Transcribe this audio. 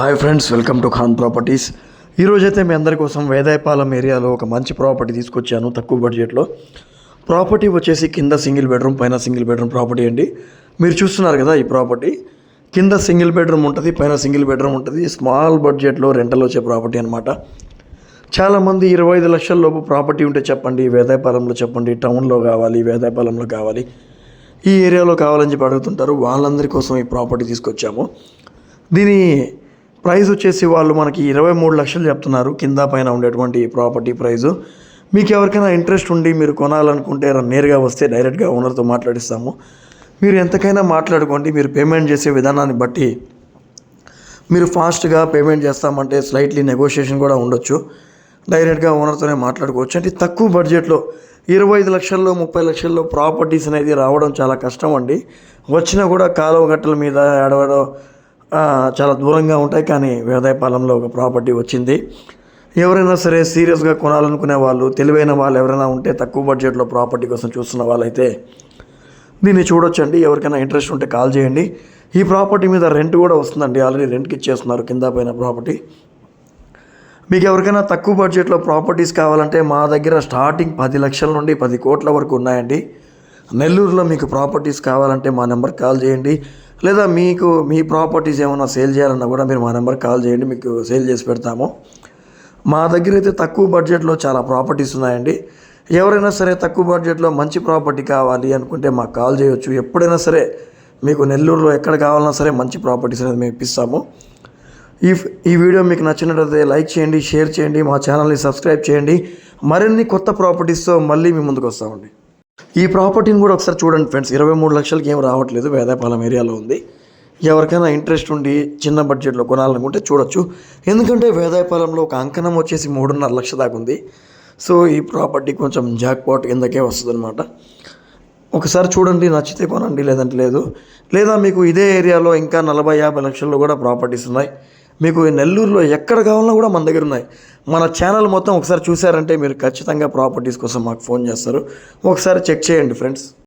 Hi friends welcome to Khan properties ఈరోజైతే మీ అందరి కోసం వేదాయపాలెం ఏరియాలో ఒక మంచి ప్రాపర్టీ తీసుకొచ్చాను తక్కువ బడ్జెట్లో ప్రాపర్టీ వచ్చేసి కింద సింగిల్ బెడ్రూమ్ పైన సింగిల్ బెడ్రూమ్ ప్రాపర్టీ అండి. మీరు చూస్తున్నారు కదా ఈ ప్రాపర్టీ కింద సింగిల్ బెడ్రూమ్ ఉంటుంది పైన సింగిల్ బెడ్రూమ్ ఉంటుంది. స్మాల్ బడ్జెట్లో రెంటల్ వచ్చే ప్రాపర్టీ అనమాట చాలామంది ఇరవై ఐదు లక్షల లోపు ప్రాపర్టీ ఉంటే చెప్పండి వేదాయపాలెంలో చెప్పండి టౌన్లో కావాలి వేదాయపాలెంలో కావాలి. ఈ ఏరియాలో కావాలని చెప్పి అడుగుతుంటారు. వాళ్ళందరి కోసం ఈ ప్రాపర్టీ తీసుకొచ్చాము. దీని ప్రైస్ వచ్చేసి వాళ్ళు మనకి ఇరవై మూడు లక్షలు చెప్తున్నారు. కింద పైన ఉండేటువంటి ప్రాపర్టీ ప్రైజు. మీకు ఎవరికైనా ఇంట్రెస్ట్ ఉండి మీరు కొనాలనుకుంటే నేరుగా వస్తే డైరెక్ట్గా ఓనర్తో మాట్లాడిస్తాము. మీరు ఎంతకైనా మాట్లాడుకోండి. మీరు పేమెంట్ చేసే విధానాన్ని బట్టి మీరు ఫాస్ట్గా పేమెంట్ చేస్తామంటే స్లైట్లీ నెగోషియేషన్ కూడా ఉండొచ్చు. డైరెక్ట్గా ఓనర్తోనే మాట్లాడుకోవచ్చు. అంటే తక్కువ బడ్జెట్లో ఇరవై ఐదు లక్షల్లో ముప్పై లక్షల్లో ప్రాపర్టీస్ అనేది రావడం చాలా కష్టం అండి. వచ్చినా కూడా కాలువ గట్టల మీద ఏడవడం చాలా దూరంగా ఉంటాయి కానీ వేదాయపాలెంలో ఒక ప్రాపర్టీ వచ్చింది. ఎవరైనా సరే సీరియస్గా కొనాలనుకునే వాళ్ళు తెలివైన వాళ్ళు ఎవరైనా ఉంటే తక్కువ బడ్జెట్లో ప్రాపర్టీ కోసం చూస్తున్న వాళ్ళైతే దీన్ని చూడొచ్చండి. ఎవరికైనా ఇంట్రెస్ట్ ఉంటే కాల్ చేయండి. ఈ ప్రాపర్టీ మీద రెంట్ కూడా వస్తుందండి. ఆల్రెడీ రెంట్కి ఇచ్చేస్తున్నారు కింద పైన ప్రాపర్టీ. మీకు ఎవరికైనా తక్కువ బడ్జెట్లో ప్రాపర్టీస్ కావాలంటే మా దగ్గర స్టార్టింగ్ పది లక్షల నుండి పది కోట్ల వరకు ఉన్నాయండి. నెల్లూరులో మీకు ప్రాపర్టీస్ కావాలంటే మా నెంబర్ కాల్ చేయండి. లేదా మీకు మీ ప్రాపర్టీస్ ఏమైనా సేల్ చేయాలన్నా కూడా మీరు మా నెంబర్కి కాల్ చేయండి మీకు సేల్ చేసి పెడతాము. మా దగ్గర అయితే తక్కువ బడ్జెట్లో చాలా ప్రాపర్టీస్ ఉన్నాయండి. ఎవరైనా సరే తక్కువ బడ్జెట్లో మంచి ప్రాపర్టీ కావాలి అనుకుంటే మాకు కాల్ చేయొచ్చు. ఎప్పుడైనా సరే మీకు నెల్లూరులో ఎక్కడ కావాలన్నా సరే మంచి ప్రాపర్టీస్ అనేది మేము ఇప్పిస్తాము. ఈ ఈ వీడియో మీకు నచ్చినట్లయితే లైక్ చేయండి షేర్ చేయండి మా ఛానల్ని సబ్స్క్రైబ్ చేయండి. మరిన్ని కొత్త ప్రాపర్టీస్తో మళ్ళీ మీ ముందుకు వస్తామండి. ఈ ప్రాపర్టీని కూడా ఒకసారి చూడండి ఫ్రెండ్స్. ఇరవై మూడు లక్షలకి ఏం రావట్లేదు. వేదాపాలెం ఏరియాలో ఉంది. ఎవరికైనా ఇంట్రెస్ట్ ఉండి చిన్న బడ్జెట్లో కొనాలనుకుంటే చూడొచ్చు. ఎందుకంటే వేదాయపాలెంలో ఒక అంకణం వచ్చేసి మూడున్నర లక్ష దాకా ఉంది. సో ఈ ప్రాపర్టీ కొంచెం జాక్పాట్ కిందకే వస్తుంది అనమాట ఒకసారి చూడండి నచ్చితే కొనండి లేదంటే లేదు. లేదా మీకు ఇదే ఏరియాలో ఇంకా నలభై యాభై లక్షల్లో కూడా ప్రాపర్టీస్ ఉన్నాయి. మీకు నెల్లూరులో ఎక్కడ కావాలన్నా కూడా మన దగ్గర ఉన్నాయి. మన ఛానల్ మొత్తం ఒకసారి చూసారంటే మీరు ఖచ్చితంగా ప్రాపర్టీస్ కోసం మాకు ఫోన్ చేస్తారు. ఒకసారి చెక్ చేయండి ఫ్రెండ్స్